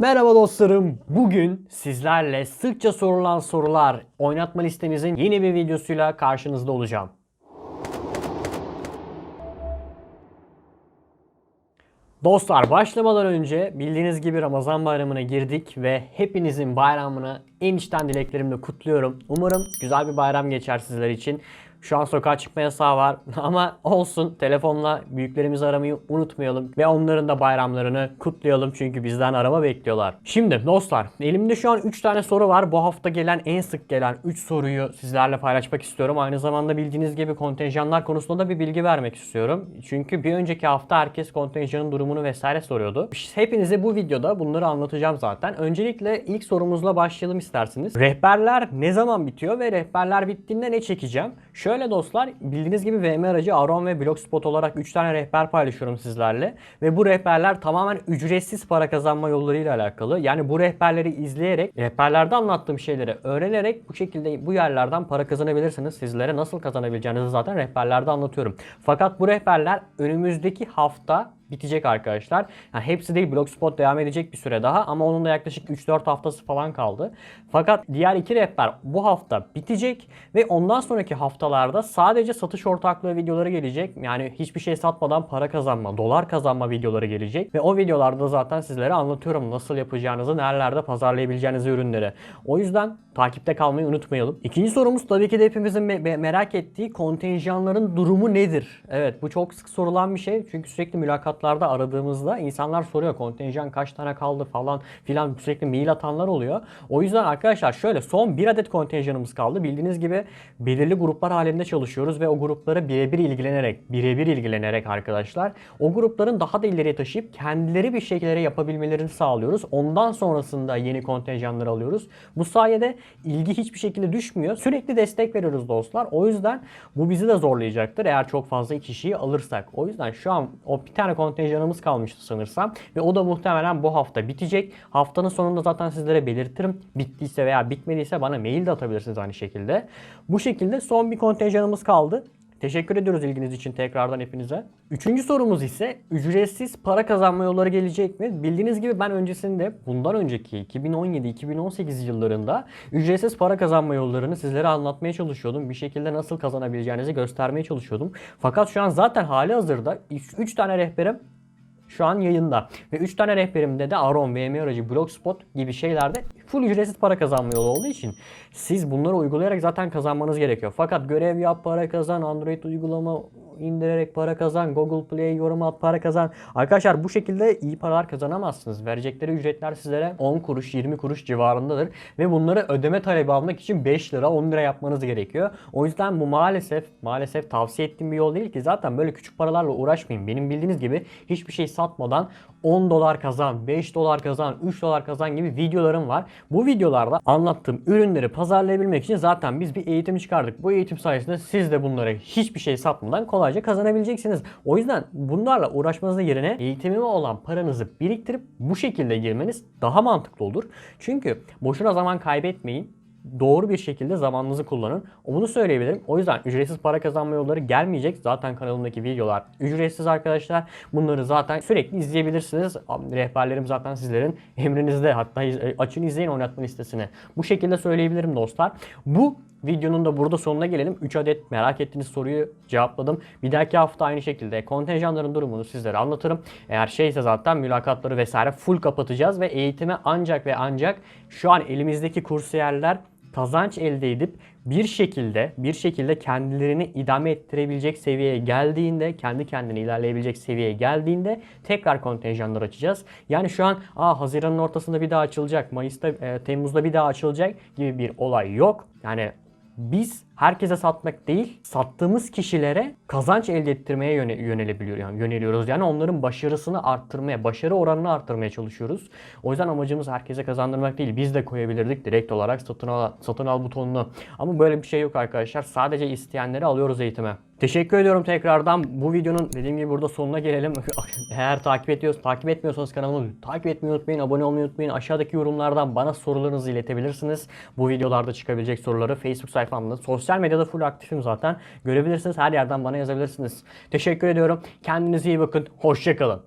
Merhaba dostlarım. Bugün sizlerle sıkça sorulan sorular oynatma listemizin yeni bir videosuyla karşınızda olacağım. Dostlar başlamadan önce bildiğiniz gibi Ramazan bayramına girdik ve hepinizin bayramını en içten dileklerimle kutluyorum. Umarım güzel bir bayram geçer sizler için. Şu an sokağa çıkma yasağı var ama olsun telefonla büyüklerimizi aramayı unutmayalım ve onların da bayramlarını kutlayalım çünkü bizden arama bekliyorlar. Şimdi dostlar elimde şu an 3 tane soru var. Bu hafta gelen en sık gelen 3 soruyu sizlerle paylaşmak istiyorum. Aynı zamanda bildiğiniz gibi kontenjanlar konusunda da bir bilgi vermek istiyorum. Çünkü bir önceki hafta herkes kontenjanın durumunu vesaire soruyordu. Hepinize bu videoda bunları anlatacağım zaten. Öncelikle ilk sorumuzla başlayalım isterseniz. Rehberler ne zaman bitiyor ve rehberler bittiğinde ne çekeceğim? Şöyle dostlar bildiğiniz gibi VM aracı Aron ve Blogspot olarak 3 tane rehber paylaşıyorum sizlerle. Ve bu rehberler tamamen ücretsiz para kazanma yollarıyla alakalı. Yani bu rehberleri izleyerek, rehberlerde anlattığım şeyleri öğrenerek bu şekilde bu yerlerden para kazanabilirsiniz. Sizlere nasıl kazanabileceğinizi zaten rehberlerde anlatıyorum. Fakat bu rehberler önümüzdeki hafta bitecek arkadaşlar. Yani hepsi değil Blogspot devam edecek bir süre daha ama onun da yaklaşık 3-4 haftası falan kaldı. Fakat diğer iki rehber bu hafta bitecek ve ondan sonraki haftalarda sadece satış ortaklığı videoları gelecek. Yani hiçbir şey satmadan para kazanma, dolar kazanma videoları gelecek ve o videolarda zaten sizlere anlatıyorum nasıl yapacağınızı, nerelerde pazarlayabileceğinizi ürünleri. O yüzden takipte kalmayı unutmayalım. İkinci sorumuz tabii ki de hepimizin me- me- merak ettiği kontenjanların durumu nedir? Evet bu çok sık sorulan bir şey. Çünkü sürekli mülakatlarda aradığımızda insanlar soruyor kontenjan kaç tane kaldı falan filan sürekli mail atanlar oluyor. O yüzden arkadaşlar şöyle son bir adet kontenjanımız kaldı. Bildiğiniz gibi belirli gruplar halinde çalışıyoruz ve o gruplara birebir ilgilenerek, birebir ilgilenerek arkadaşlar o grupların daha da ileriye taşıyıp kendileri bir şeyleri yapabilmelerini sağlıyoruz. Ondan sonrasında yeni kontenjanları alıyoruz. Bu sayede ilgi hiçbir şekilde düşmüyor. Sürekli destek veriyoruz dostlar. O yüzden bu bizi de zorlayacaktır eğer çok fazla kişiyi alırsak. O yüzden şu an o bir tane kontenjanımız kalmıştı sanırsam ve o da muhtemelen bu hafta bitecek. Haftanın sonunda zaten sizlere belirtirim. Bittiyse veya bitmediyse bana mail de atabilirsiniz aynı şekilde. Bu şekilde son bir kontenjanımız kaldı. Teşekkür ediyoruz ilginiz için tekrardan hepinize. Üçüncü sorumuz ise ücretsiz para kazanma yolları gelecek mi? Bildiğiniz gibi ben öncesinde bundan önceki 2017-2018 yıllarında ücretsiz para kazanma yollarını sizlere anlatmaya çalışıyordum. Bir şekilde nasıl kazanabileceğinizi göstermeye çalışıyordum. Fakat şu an zaten hali hazırda 3 tane rehberim şu an yayında. Ve 3 tane rehberimde de Aron, VM aracı, Blogspot gibi şeylerde full ücretsiz para kazanma yolu olduğu için siz bunları uygulayarak zaten kazanmanız gerekiyor. Fakat görev yap para kazan, Android uygulama indirerek para kazan, Google Play yorum at para kazan. Arkadaşlar bu şekilde iyi paralar kazanamazsınız. Verecekleri ücretler sizlere 10 kuruş 20 kuruş civarındadır. Ve bunları ödeme talebi almak için 5 lira 10 lira yapmanız gerekiyor. O yüzden bu maalesef maalesef tavsiye ettiğim bir yol değil ki. Zaten böyle küçük paralarla uğraşmayın. Benim bildiğiniz gibi hiçbir şey satmadan 10 dolar kazan, 5 dolar kazan, 3 dolar kazan gibi videolarım var. Bu videolarda anlattığım ürünleri pazarlayabilmek için zaten biz bir eğitim çıkardık. Bu eğitim sayesinde siz de bunları hiçbir şey satmadan kolayca kazanabileceksiniz. O yüzden bunlarla uğraşmanızın yerine eğitimime olan paranızı biriktirip bu şekilde girmeniz daha mantıklı olur. Çünkü boşuna zaman kaybetmeyin doğru bir şekilde zamanınızı kullanın. Bunu söyleyebilirim. O yüzden ücretsiz para kazanma yolları gelmeyecek. Zaten kanalımdaki videolar ücretsiz arkadaşlar. Bunları zaten sürekli izleyebilirsiniz. Rehberlerim zaten sizlerin emrinizde. Hatta iz- açın izleyin oynatma listesini. Bu şekilde söyleyebilirim dostlar. Bu videonun da burada sonuna gelelim. 3 adet merak ettiğiniz soruyu cevapladım. Bir dahaki hafta aynı şekilde kontenjanların durumunu sizlere anlatırım. Eğer şeyse zaten mülakatları vesaire full kapatacağız ve eğitime ancak ve ancak şu an elimizdeki kursiyerler kazanç elde edip bir şekilde bir şekilde kendilerini idame ettirebilecek seviyeye geldiğinde, kendi kendine ilerleyebilecek seviyeye geldiğinde tekrar kontenjanlar açacağız. Yani şu an Aa, Haziran'ın ortasında bir daha açılacak, Mayıs'ta, e, Temmuz'da bir daha açılacak gibi bir olay yok. Yani biz herkese satmak değil, sattığımız kişilere kazanç elde ettirmeye yöne, yönelebiliyor yani yöneliyoruz. Yani onların başarısını arttırmaya, başarı oranını arttırmaya çalışıyoruz. O yüzden amacımız herkese kazandırmak değil. Biz de koyabilirdik direkt olarak satın al, satın al butonunu. Ama böyle bir şey yok arkadaşlar. Sadece isteyenleri alıyoruz eğitime. Teşekkür ediyorum tekrardan. Bu videonun dediğim gibi burada sonuna gelelim. Eğer takip ediyorsanız, takip etmiyorsanız kanalımı takip etmeyi unutmayın, abone olmayı unutmayın. Aşağıdaki yorumlardan bana sorularınızı iletebilirsiniz. Bu videolarda çıkabilecek soruları Facebook sayfamda, sosyal medyada full aktifim zaten. Görebilirsiniz. Her yerden bana yazabilirsiniz. Teşekkür ediyorum. Kendinize iyi bakın. Hoşçakalın.